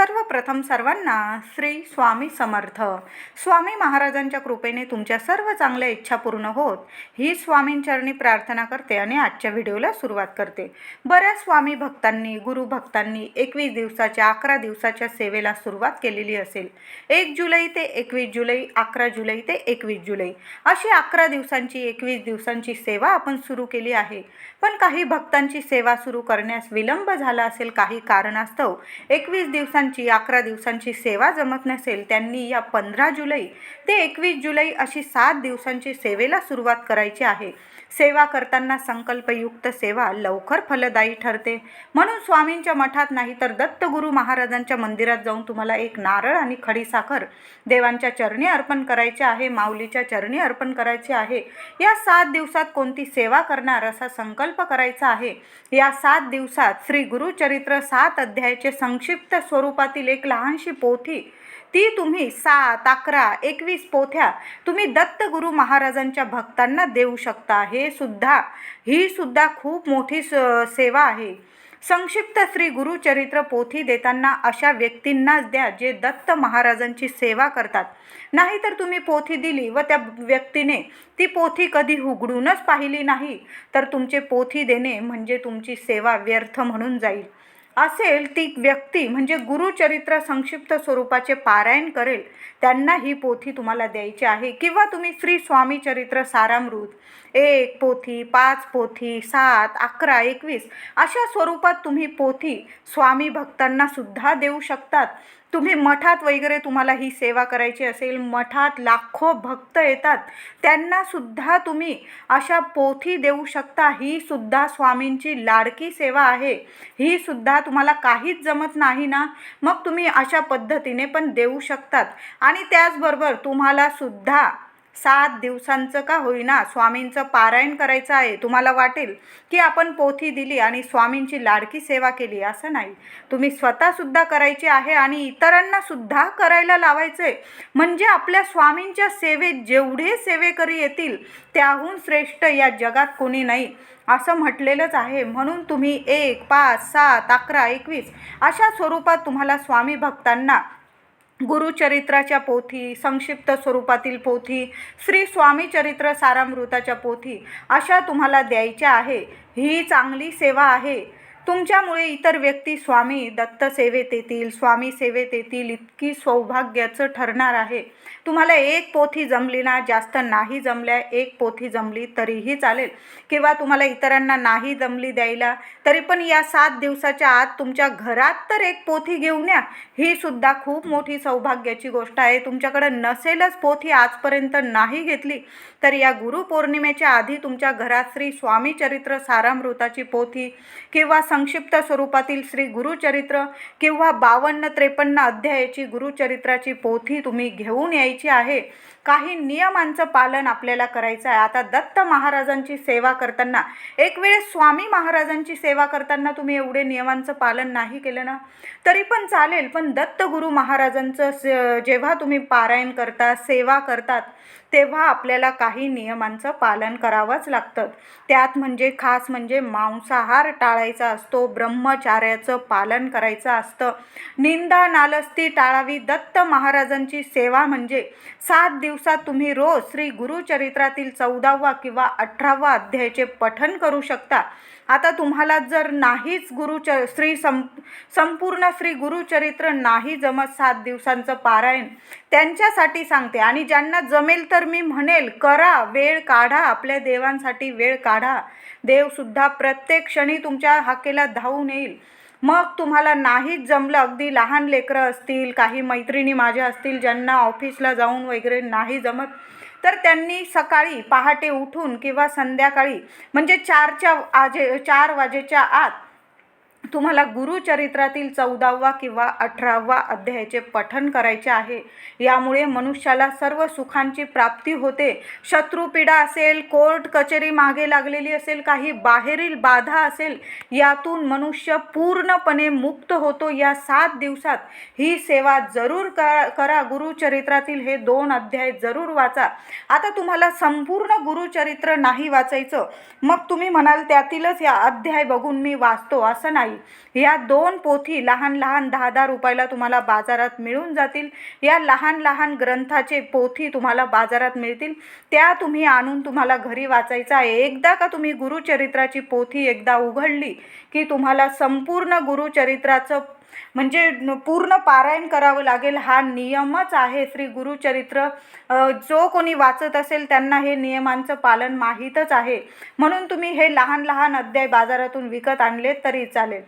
सर्वप्रथम सर्वांना श्री स्वामी समर्थ. स्वामी महाराजांच्या कृपेने तुमच्या सर्व चांगल्या इच्छा पूर्ण होत. ही स्वामींचरणी प्रार्थना करते आणि आजच्या व्हिडिओला सुरुवात करते. बऱ्याच स्वामी भक्तांनी गुरु भक्तांनी एकवीस दिवसाच्या अकरा दिवसाच्या सेवेला सुरुवात केलेली असेल. एक जुलै ते एकवीस जुलै अकरा जुलै ते एकवीस जुलै. अशी अकरा दिवसांची एकवीस दिवसांची सेवा आपण सुरू केली आहे. पण काही भक्तांची सेवा सुरू करण्यास विलंब झाला असेल काही कारणास्तव एकवीस दिवसांची अकरा दिवसांची सेवा जमत नसेल त्यांनी या पंधरा जुलै ते एकवीस जुलै अशी सात दिवसांची सेवेला सुरुवात करायची आहे. सेवा करताना संकल्पयुक्त सेवा लवकर फलदायी ठरते. म्हणून स्वामींच्या मठात नाही तर दत्तगुरू महाराजांच्या मंदिरात जाऊन तुम्हाला एक नारळ आणि खडीसाखर देवांच्या चरणी अर्पण करायचे आहे माऊलीच्या चरणी अर्पण करायचे आहे. या सात दिवसात कोणती सेवा करणार असा संकल्प करायचा आहे. या सात दिवसात श्री गुरुचरित्र सात अध्यायाचे संक्षिप्त स्वरूप स्वरूपातील एक लहानशी पोथी. ती तुम्ही सात अकरा एकवीस पोथ्या तुम्ही दत्तगुरू महाराजांच्या भक्तांना देऊ शकता. हे सुद्धा ही सुद्धा खूप मोठी स सेवा आहे. संक्षिप्त श्री गुरुचरित्र पोथी देताना अशा व्यक्तींनाच द्या जे दत्त महाराजांची सेवा करतात. नाहीतर तुम्ही पोथी दिली व त्या व्यक्तीने ती पोथी कधी उघडूनच पाहिली नाही तर तुमचे पोथी देणे म्हणजे तुमची सेवा व्यर्थ म्हणून जाईल. असेल ती व्यक्ती म्हणजे गुरुचरित्र संक्षिप्त स्वरूपाचे पारायण करेल त्यांना ही पोथी तुम्हाला द्यायची आहे. किंवा तुम्ही श्री स्वामी चरित्र सारामृत एक पोथी पाच पोथी सात अकरा एकवीस अशा स्वरूपात तुम्ही पोथी स्वामी भक्तांना सुद्धा देऊ शकतात. तुम्ही मठात वगैरे तुम्हाला ही सेवा करायची असेल मठात लाखो भक्त येतात त्यांना सुद्धा तुम्ही अशा पोथी देऊ शकता. ही सुद्धा स्वामींची लाडकी सेवा आहे. ही सुद्धा तुम्हाला काहीच जमत नाही ना? मग तुम्ही अशा पद्धतीने पण देऊ शकतात. आणि त्याचबरोबर तुम्हाला सुद्धा सात दिवसांचं का होईना स्वामींचं पारायण करायचं आहे तुम्हाला वाटेल की आपण पोथी दिली आणि स्वामींची लाडकी सेवा केली असं नाही. तुम्ही स्वतःसुद्धा करायची आहे आणि इतरांनासुद्धा करायला लावायचं. आहे म्हणजे आपल्या स्वामींच्या सेवेत जेवढे सेवेकरी येतील त्याहून श्रेष्ठ या जगात कोणी नाही असं म्हटलेलंच आहे. म्हणून तुम्ही एक पाच सात अकरा एकवीस अशा स्वरूपात तुम्हाला स्वामी भक्तांना गुरुचरित्राच्या पोथी संक्षिप्त स्वरूपातील पोथी श्री स्वामी चरित्र सारामृताच्या पोथी अशा तुम्हाला द्यायच्या आहे. ही चांगली सेवा आहे. तुमच्यामुळे इतर व्यक्ती स्वामी दत्त सेवेत येतील स्वामी सेवेत येतील इतकी सौभाग्याचं ठरणार आहे. तुम्हाला एक पोथी जमली ना जास्त नाही जमल्या एक पोथी जमली तरीही चालेल. किंवा तुम्हाला इतरांना नाही जमली द्यायला तरी पण या सात दिवसाच्या आत तुमच्या घरात तर एक पोथी घेऊन या. ही सुद्धा खूप मोठी सौभाग्याची गोष्ट आहे. तुमच्याकडं नसेलच पोथी आजपर्यंत नाही घेतली. तर या गुरुपौर्णिमेच्या आधी तुमच्या घरात श्री स्वामी चरित्र सारामृताची पोथी किंवा संक्षिप्त स्वरूपातील श्री गुरुचरित्र किंवा बावन्न त्रेपन्न अध्यायाची गुरुचरित्राची पोथी तुम्ही घेऊन यायची आहे. काही नियमांचं पालन आपल्याला करायचं आहे. आता दत्त महाराजांची सेवा करताना एक वेळेस स्वामी महाराजांची सेवा करताना तुम्ही एवढे नियमांचं पालन नाही केलं ना? तरी पण चालेल पण दत्त गुरु महाराजांचं स- जेव्हा तुम्ही पारायण करता सेवा करतात तेव्हा आपल्याला काही नियमांचं पालन करावंच लागतं. त्यात म्हणजे खास म्हणजे मांसाहार टाळायचा असतो ब्रह्मचार्याचं पालन करायचं असतं. निंदा नालस्ती टाळावी. दत्त महाराजांची सेवा म्हणजे सात दिवसात तुम्ही रोज श्री गुरुचरित्रातील चौदावा किंवा अठरावा अध्यायाचे पठन करू शकता. आता तुम्हाला जर नाहीच गुरुच श्री सं संपूर्ण श्री गुरुचरित्र नाही जमत सात दिवसांचं पारायण त्यांच्यासाठी सांगते. आणि ज्यांना जमेल तर मी म्हणेल करा वेळ काढा आपल्या देवांसाठी वेळ काढा. देवसुद्धा प्रत्येक क्षणी तुमच्या हाकेला धावून येईल. मग तुम्हाला नाहीच जमलं. अगदी लहान लेकरं असतील काही मैत्रिणी माझ्या असतील ज्यांना ऑफिसला जाऊन वगैरे नाही जमत तर त्यांनी सकाळी पहाटे उठून किंवा संध्याकाळी म्हणजे चारच्या आजे चार वाजेच्या आत तुम्हाला गुरुचरित्रातील चौदावा किंवा अठरावा अध्यायाचे पठन करायचे आहे. यामुळे मनुष्याला सर्व सुखांची प्राप्ती होते. शत्रुपीडा असेल कोर्ट कचेरी मागे लागलेली असेल काही बाहेरील बाधा असेल यातून मनुष्य पूर्णपणे मुक्त होतो. या सात दिवसात ही सेवा जरूर करा. करा गुरुचरित्रातील हे दोन अध्याय जरूर वाचा. आता तुम्हाला संपूर्ण गुरुचरित्र नाही वाचायचं. मग तुम्ही म्हणाल त्यातीलच या अध्याय बघून मी वाचतो. असं नाही. नाही या दोन पोथी लहान लहान दहा दहा रुपयाला तुम्हाला बाजारात मिळून जातील. या लहान लहान ग्रंथाचे पोथी तुम्हाला बाजारात मिळतील. त्या तुम्ही आणून तुम्हाला घरी वाचायचं आहे. एकदा का तुम्ही गुरुचरित्राची पोथी एकदा उघडली की तुम्हाला संपूर्ण गुरुचरित्राचं म्हणजे पूर्ण पारायण करावं लागेल. हा नियमच आहे श्री गुरुचरित्र. जो कोणी वाचत असेल त्यांना हे नियमांचं पालन माहीतच आहे. म्हणून तुम्ही हे लहान लहान अध्याय बाजारातून विकत आणले तरी चालेल.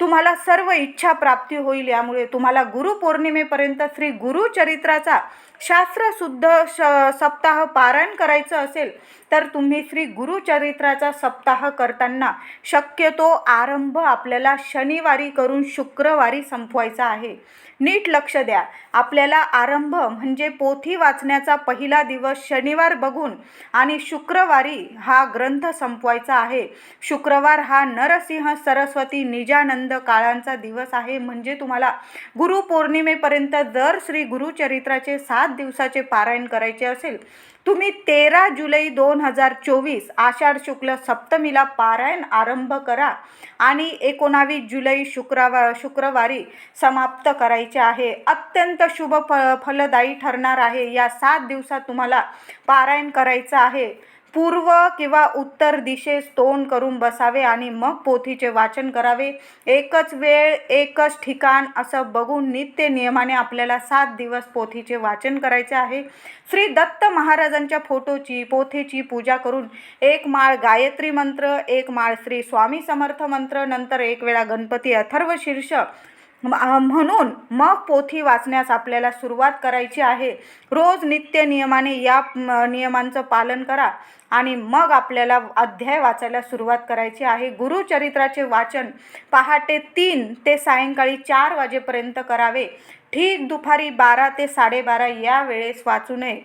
तुम्हाला सर्व इच्छा प्राप्ती होईल यामुळे तुम्हाला गुरुपौर्णिमेपर्यंत श्री गुरुचरित्राचा शास्त्रशुद्ध श सप्ताह पारायण करायचं असेल तर तुम्ही श्री गुरुचरित्राचा सप्ताह करताना शक्यतो आरंभ आपल्याला शनिवारी करून शुक्रवारी संपवायचा आहे. नीट लक्ष द्या. आपल्याला आरंभ म्हणजे पोथी वाचण्याचा पहिला दिवस शनिवार बघून आणि शुक्रवारी हा ग्रंथ संपवायचा आहे. शुक्रवार हा नरसिंह सरस्वती निजानंद काळांचा दिवस आहे. म्हणजे तुम्हाला गुरुपौर्णिमेपर्यंत जर श्री गुरुचरित्राचे सात दिवसाचे पारायण करायचे असेल तुम्ही तेरा जुलै दोन हजार चोवीस आषाढ शुक्ल सप्तमीला पारायण आरंभ करा आणि एकोणावीस जुलै शुक्रवार शुक्रवारी समाप्त करायचे आहे. अत्यंत शुभ फ फलदायी ठरणार आहे. या सात दिवसात तुम्हाला पारायण करायचं आहे. पूर्व किंवा उत्तर दिशेस तोंड करून बसावे आणि मग पोथीचे वाचन करावे. एकच वेळ एकच ठिकाण असं बघून नित्य नियमाने आपल्याला सात दिवस पोथीचे वाचन करायचे आहे. श्री दत्त महाराजांच्या फोटोची पोथीची पूजा करून एक माळ गायत्री मंत्र एक माळ श्री स्वामी समर्थ मंत्र नंतर एक वेळा गणपती अथर्व शीर्ष म्हणून मग पोथी वाचण्यास आपल्याला सुरुवात करायची आहे. रोज नित्य नियमाने या नियमांचं पालन करा आणि मग आपल्याला अध्याय वाचायला सुरुवात करायची आहे. गुरुचरित्राचे वाचन पहाटे तीन ते सायंकाळी चार वाजेपर्यंत करावे. ठीक दुपारी बारा ते साडेबारा या वेळेस वाचू नये.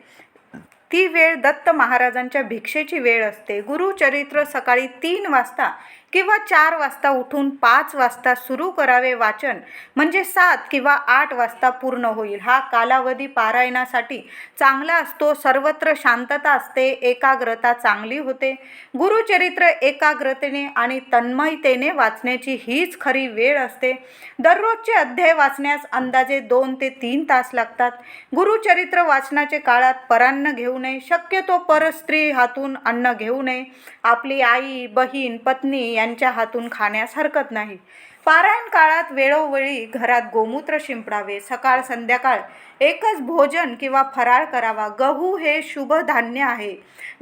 ती वेळ दत्त महाराजांच्या भिक्षेची वेळ असते. गुरुचरित्र सकाळी तीन वाजता किंवा चार वाजता उठून पाच वाजता सुरू करावे वाचन म्हणजे सात किंवा आठ वाजता पूर्ण होईल. हा कालावधी पारायणासाठी चांगला असतो. सर्वत्र शांतता असते. एकाग्रता चांगली होते. गुरुचरित्र एकाग्रतेने आणि तन्मयतेने वाचण्याची हीच खरी वेळ असते. दररोजचे अध्याय वाचण्यास अंदाजे दोन ते तीन तास लागतात. गुरुचरित्र वाचनाचे काळात परान्न घेऊन नये. शक्यतो परस्त्री हातून अन्न घेऊ नये. आपली आई बहीण पत्नी यांच्या हातून खाण्यास हरकत नाही. पारायण काळात वेळोवेळी घरात गोमूत्र शिंपडावे. सकाळ संध्याकाळ एकच भोजन किंवा फराळ करावा. गहू हे शुभ धान्य आहे.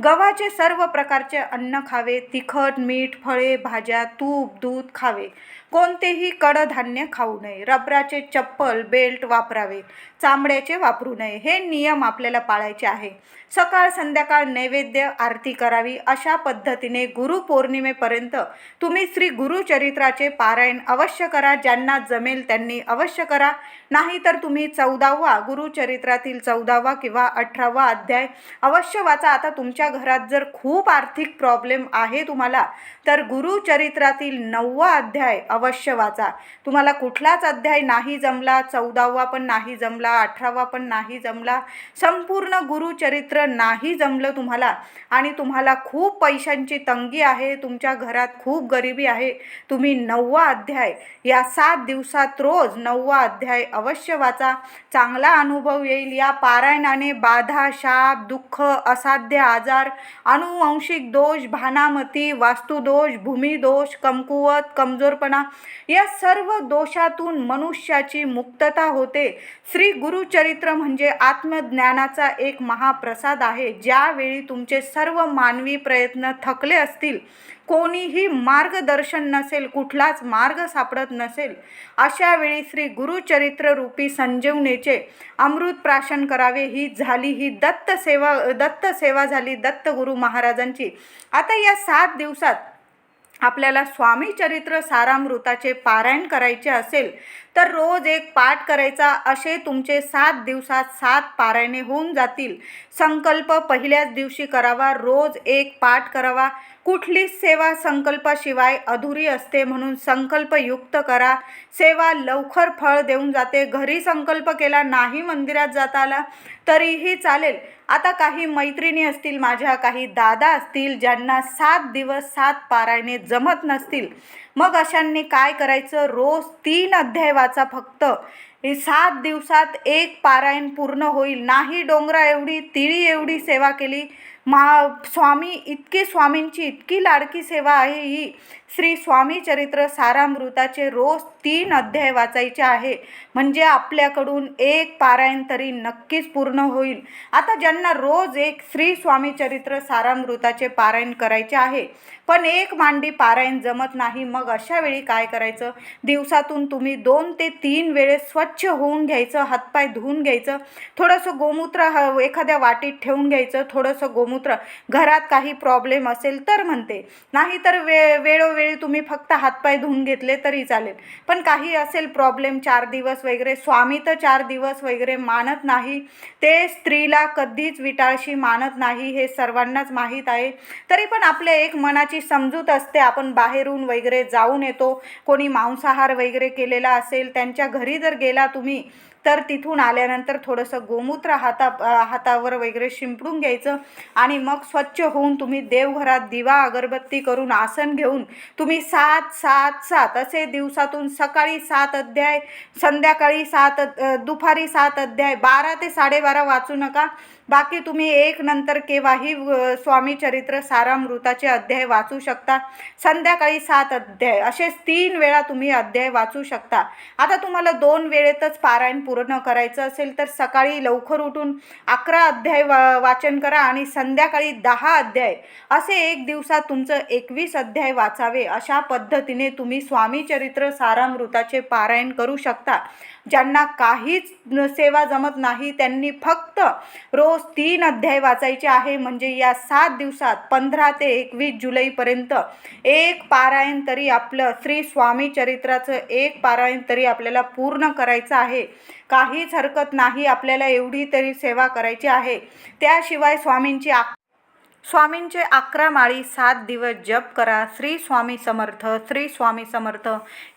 गव्हाचे सर्व प्रकारचे अन्न खावे. तिखट मीठ फळे भाज्या तूप दूध खावे. कोणतेही कडधान्य खाऊ नये. रबराचे चप्पल बेल्ट वापरावे चामड्याचे वापरू नये. हे नियम आपल्याला पाळायचे आहे. सकाळ संध्याकाळ नैवेद्य आरती करावी अशा पद्धतीने गुरुपौर्णिमेपर्यंत तुम्ही श्री गुरुचरित्राचे पारायण अवश्य करा. ज्यांना जमेल त्यांनी अवश्य करा. नाहीतर तुम्ही चौदावा गुरुचरित्रातील चौदावा किंवा अठरावा अध्याय अवश्य वाचा. आता तुमच्या घरात जर खूप आर्थिक प्रॉब्लेम आहे तुम्हाला तर गुरुचरित्रातील नववा अध्याय अवश्य वाचा. तुम्हाला कुठलाच अध्याय नाही जमला चौदावा पण नाही जमला अठरावा पण नाही जमला संपूर्ण गुरुचरित्र नाही जमलं तुम्हाला आणि तुम्हाला खूप पैशांची तंगी आहे तुमच्या घरात खूप गरिबी आहे तुम्ही नववा अध्याय या सात दिवसात रोज नववा अध्याय अवश्य वाचा. चांगला अनुभव येईल या पारायणाने. बाधा शाप दुःख असाध्य आजार अनुवंशिक दोष भानामती वास्तुदोष भूमिदोष कमकुवत कमजोरपणा या सर्व दोषातून मनुष्याची मुक्तता होते. श्री गुरुचरित्र म्हणजे आत्मज्ञानाचा एक महाप्रसाद आहे. ज्यावेळी तुमचे सर्व मानवी प्रयत्न थकले असतील कोणीही मार्गदर्शन नसेल कुठलाच मार्ग सापडत नसेल अशा वेळी श्री गुरुचरित्र रूपी संजीवनेचे अमृत प्राशन करावे. ही झाली ही दत्त सेवा दत्त सेवा झाली दत्त गुरु महाराजांची. आता या सात दिवसात आपल्याला स्वामी चरित्र सारामृताचे पारायण करायचे असेल तर रोज एक पाठ करायचा असे तुमचे सात दिवसात सात पारायणे होऊन जातील. संकल्प पहिल्याच दिवशी करावा रोज एक पाठ करावा. कुठलीच सेवा संकल्पाशिवाय अधुरी असते म्हणून संकल्पयुक्त करा. सेवा लवकर फळ देऊन जाते. घरी संकल्प केला नाही मंदिरात जाता आला तरीही चालेल. आता काही मैत्रिणी असतील माझ्या काही दादा असतील ज्यांना सात दिवस सात पारायणे जमत नसतील. मग अशांनी काय करायचं? रोज तीन अध्याय वाचा फक्त. हे सात दिवसात एक पारायण पूर्ण होईल. नाही डोंगरा एवढी तिळी एवढी सेवा केली महा स्वामी इतकी स्वामींची इतकी लाडकी सेवा आहे ही. श्री स्वामी चरित्र सारामृताचे रोज तीन अध्याय वाचायचे आहे. म्हणजे आपल्याकडून एक पारायण तरी नक्कीच पूर्ण होईल. आता ज्यांना रोज एक श्री स्वामी चरित्र सारामृताचे पारायण करायचे आहे पण एक मांडी पारायण जमत नाही मग अशा वेळी काय करायचं? दिवसातून तुम्ही दोन ते तीन वेळेस स्वच्छ होऊन घ्यायचं हातपाय धुवून घ्यायचं थोडंसं गोमूत्र ह एखाद्या वाटीत ठेवून घ्यायचं थोडंसं गोमूत्र घरात काही प्रॉब्लेम असेल तर म्हणते. नाहीतर वे वेळोवेळी तुम्ही फक्त हातपाय धुवून घेतले तरी चालेल. पण काही असेल प्रॉब्लेम चार दिवस वगैरे स्वामी तर चार दिवस वगैरे मानत नाही. ते स्त्रीला कधीच विटाळशी मानत नाही हे सर्वांनाच माहीत आहे. तरी पण आपल्या एक मनाची समजूत असते आपण बाहेरून वगैरे जाऊन येतो. कोणी मांसाहार वगैरे केलेला असेल त्यांच्या घरी जर गेला तुम्ही तर तिथून आल्यानंतर थोडंसं गोमूत्र हाता हातावर वगैरे शिंपडून घ्यायचं आणि मग स्वच्छ होऊन तुम्ही देवघरात दिवा अगरबत्ती करून आसन घेऊन तुम्ही सात सात सात असे दिवसातून सकाळी सात अध्याय संध्याकाळी सात दुपारी सात अध्याय बारा ते साडेबारा वाचू नका. बाकी तुम्ही एक नंतर केव्हाही स्वामी चरित्र सारामृताचे अध्याय वाचू शकता. संध्याकाळी सात अध्याय असेच तीन वेळा तुम्ही अध्याय वाचू शकता. आता तुम्हाला दोन वेळेतच पारायण पूर्ण करायचं असेल तर सकाळी लवकर उठून अकरा अध्याय वा वाचन करा आणि संध्याकाळी दहा अध्याय. असे एक दिवसात तुमचं एकवीस अध्याय वाचावे अशा पद्धतीने तुम्ही स्वामी चरित्र सारामृताचे पारायण करू शकता. ज्यांना काहीच सेवा जमत नाही त्यांनी फक्त रोज तीन अध्याय वाचायचे आहे. म्हणजे या सात दिवसात पंधरा ते एकवीस जुलैपर्यंत एक पारायण तरी आपलं श्री स्वामी चरित्राचं एक पारायण तरी आपल्याला पूर्ण करायचं आहे. काहीच हरकत नाही आपल्याला एवढी तरी सेवा करायची आहे. त्याशिवाय स्वामींची आ स्वामींचे अकरा माळी सात दिवस जप करा. श्री स्वामी समर्थ श्री स्वामी समर्थ.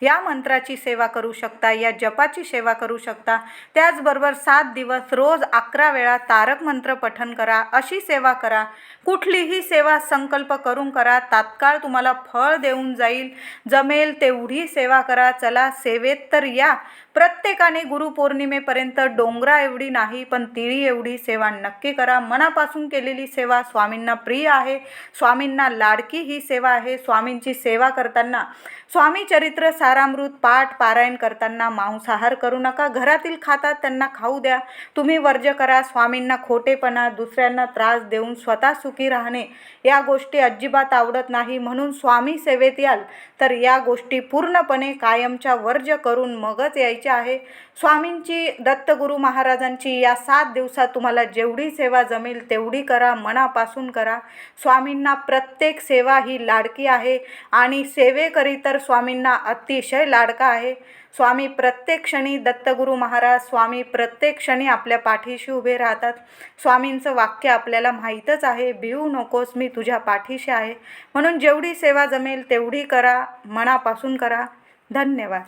या मंत्राची सेवा करू शकता या जपाची सेवा करू शकता. त्याचबरोबर सात दिवस रोज अकरा वेळा तारक मंत्र पठन करा अशी सेवा करा. कुठलीही सेवा संकल्प करून करा तात्काळ तुम्हाला फळ देऊन जाईल. जमेल तेवढी सेवा करा. चला सेवेत तर या. प्रत्येकाने गुरुपौर्णिमेपर्यंत डोंगरा एवढी नाही पण तिळी एवढी सेवा नक्की करा. मनापासून केलेली सेवा स्वामींना प्रिय आहे. स्वामींना लाडकी ही सेवा आहे. स्वामींची सेवा करताना स्वामी चरित्र सारामृत पाठ पारायण करताना मांसाहार करू नका. घरातील खातात त्यांना खाऊ द्या. तुम्ही वर्ज करा. स्वामींना खोटेपणा दुसऱ्यांना त्रास देऊन स्वतः सुखी राहणे. या गोष्टी अजिबात आवडत नाही. म्हणून स्वामी सेवेत याल. तर या गोष्टी पूर्णपणे कायमच्या वर्ज करून मगच यायच्या आहे. स्वामींची दत्तगुरू महाराजांची या सात दिवसात तुम्हाला जेवढी सेवा जमेल तेवढी करा मनापासून करा. स्वामींना प्रत्येक सेवा ही लाडकी आहे आणि सेवेकरी तर स्वामींना अतिशय लाडका आहे. स्वामी प्रत्येक क्षणी दत्तगुरू महाराज स्वामी प्रत्येक क्षणी आपल्या पाठीशी उभे राहतात. स्वामींचं वाक्य आपल्याला माहीतच आहे भिवू नकोस मी तुझ्या पाठीशी आहे. म्हणून जेवढी सेवा जमेल तेवढी करा मनापासून करा. धन्यवाद.